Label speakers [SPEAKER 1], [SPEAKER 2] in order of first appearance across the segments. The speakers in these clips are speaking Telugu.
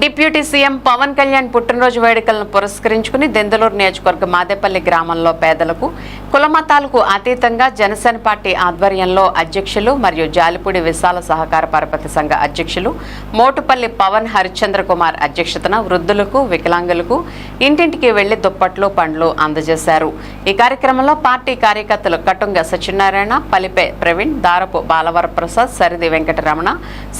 [SPEAKER 1] డిప్యూటీ సీఎం పవన్ కళ్యాణ్ పుట్టినరోజు వేడుకలను పురస్కరించుకుని దెందలూరు నియోజకవర్గ మాదేపల్లి గ్రామంలో పేదలకు కులమతాలకు అతీతంగా జనసేన పార్టీ ఆధ్వర్యంలో అధ్యక్షులు మరియు జాలిపూడి విశాల సహకార పరపతి సంఘ అధ్యక్షులు మోటుపల్లి పవన్ హరిచంద్ర కుమార్ అధ్యక్షతన వృద్ధులకు వికలాంగులకు ఇంటింటికి వెళ్ళి దుప్పట్లు పండ్లు అందజేశారు. ఈ కార్యక్రమంలో పార్టీ కార్యకర్తలు కటుంగ సత్యనారాయణ పలిపే ప్రవీణ్ దారపు బాలవరప్రసాద్ సరిది వెంకటరమణ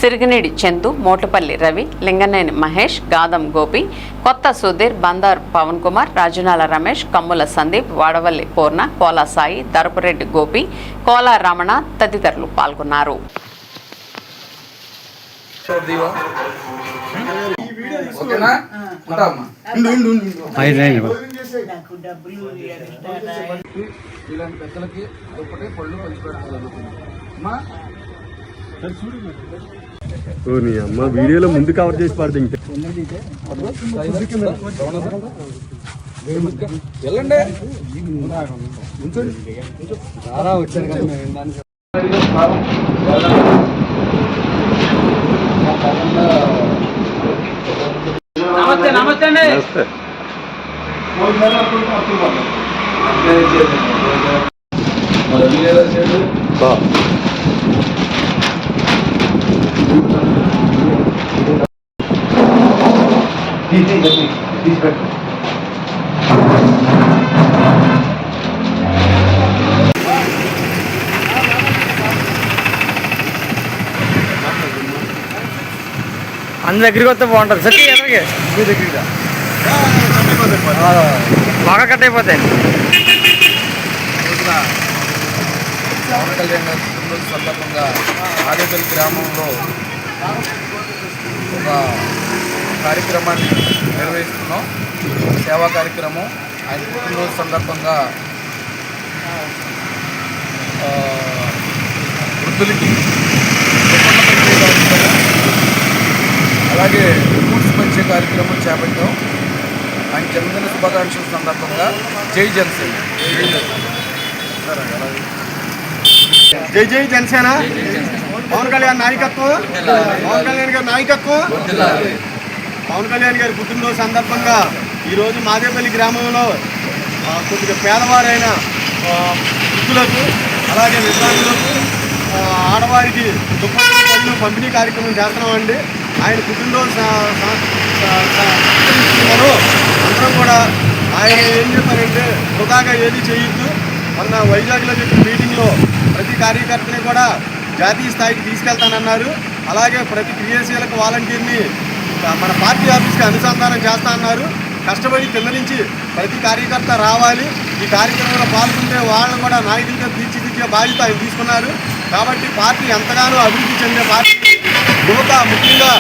[SPEAKER 1] సిరిగినీడి చందు మోటుపల్లి రవి లింగనేని మహేష్ గాదం గోపి కొత్త సుధీర్ బందార్ పవన్ కుమార్ రాజునాల రమేష్ కమ్ముల సందీప్ వాడవల్లి పూర్ణ కోలా సాయి దరపురెడ్డి గోపి కోలా రమణ తదితరులు పాల్గొన్నారు.
[SPEAKER 2] పెద్దలకి ఒకటే పళ్ళు పంచిపెట్టడం
[SPEAKER 3] ఓ నీ అమ్మ వీడియోలో ముందు కవర్ చేసి పడితే ఇంకా
[SPEAKER 2] వెళ్ళండి.
[SPEAKER 4] నమస్తే నమస్తే అండి.
[SPEAKER 3] నమస్తే.
[SPEAKER 4] అందరి దగ్గరికి వస్తే బాగుంటుంది. సత్య ఎక్కడికి
[SPEAKER 2] మీ దగ్గరికి
[SPEAKER 4] బాగా కట్ అయిపోతాయి.
[SPEAKER 2] పవన్ కళ్యాణ్ గారి సందర్భంగా ఆదేపల్లి గ్రామంలో ఒక కార్యక్రమాన్ని నిర్వహిస్తున్నాం. సేవా కార్యక్రమం. ఆయన పుట్టినరోజు సందర్భంగా వృద్ధులకి అలాగే ఫ్రూట్స్ పంచే కార్యక్రమం చేపట్టాం. ఆయన జన్మదిన శుభాకాంక్షల సందర్భంగా జై జనసేన. జై
[SPEAKER 3] జై జనసేన. పవన్ కళ్యాణ్ నాయకత్వం. పవన్ కళ్యాణ్ గారి నాయకత్వం. పవన్ కళ్యాణ్ గారి పుట్టినరోజు సందర్భంగా ఈరోజు మాదేపల్లి గ్రామంలో కొద్దిగా పేదవారైన వృద్ధులకు అలాగే విద్యార్థులకు ఆడవారికి దుప్పట్లు పళ్ళు పంపిణీ కార్యక్రమం చేస్తున్నామండి. ఆయన పుట్టినరోజు అందరం కూడా ఆయన ఏం చెప్పారంటే వృధాగా ఏది చేయొద్దు. మొన్న వైజాగ్లో చెప్పిన మీటింగ్లో ప్రతి కార్యకర్తని కూడా జాతీయ స్థాయికి తీసుకెళ్తానన్నారు. అలాగే ప్రతి క్రియాశీలక వాలంటీర్ని మన పార్టీ ఆఫీస్కి అనుసంధానం చేస్తా అన్నారు కష్టపడి కింద నుంచి ప్రతి కార్యకర్త రావాలి. ఈ కార్యక్రమంలో పాల్గొంటే వాళ్ళని కూడా నాయకులుగా తీర్చిదిద్దే బాధ్యత ఆయన తీసుకున్నారు. కాబట్టి పార్టీ ఎంతగానో అభివృద్ధి చెందే పార్టీ. యువత ముఖ్యంగా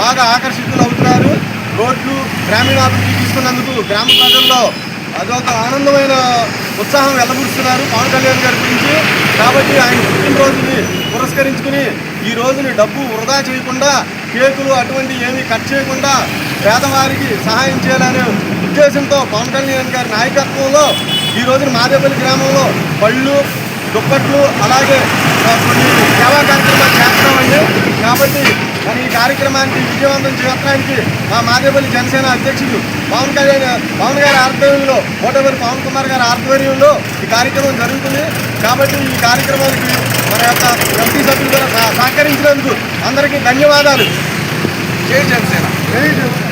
[SPEAKER 3] బాగా ఆకర్షితులు అవుతున్నారు. రోడ్లు గ్రామీణాభివృద్ధి తీసుకున్నందుకు గ్రామ ప్రజల్లో అదొక ఆనందమైన ఉత్సాహం వెళ్ళబుడుస్తున్నారు పవన్ కళ్యాణ్ గారి గురించి. కాబట్టి ఆయన పుట్టినరోజుని పురస్కరించుకుని ఈ రోజుని డబ్బు వృధా చేయకుండా కేకులు అటువంటి ఏమీ కట్ చేయకుండా పేదవారికి సహాయం చేయాలనే ఉద్దేశంతో పవన్ కళ్యాణ్ గారి నాయకత్వంలో ఈ రోజున మాదేపల్లి గ్రామంలో పళ్ళు దుప్పట్లు అలాగే కొన్ని సేవా కార్యక్రమాలు చేస్తున్నామండి కాబట్టి మరి ఈ కార్యక్రమానికి విజయవంతం చేయడానికి మా మాదేపల్లి జనసేన అధ్యక్షుడు పవన్ కళ్యాణ్ పవన్ గారి ఆధ్వర్యంలో ఓటవరి పవన్ కుమార్ గారి ఆధ్వర్యంలో ఈ కార్యక్రమం జరుగుతుంది. కాబట్టి ఈ కార్యక్రమానికి సహకరించినందుకు అందరికీ ధన్యవాదాలు.
[SPEAKER 2] జై జనసేన.
[SPEAKER 3] జై జనసేన.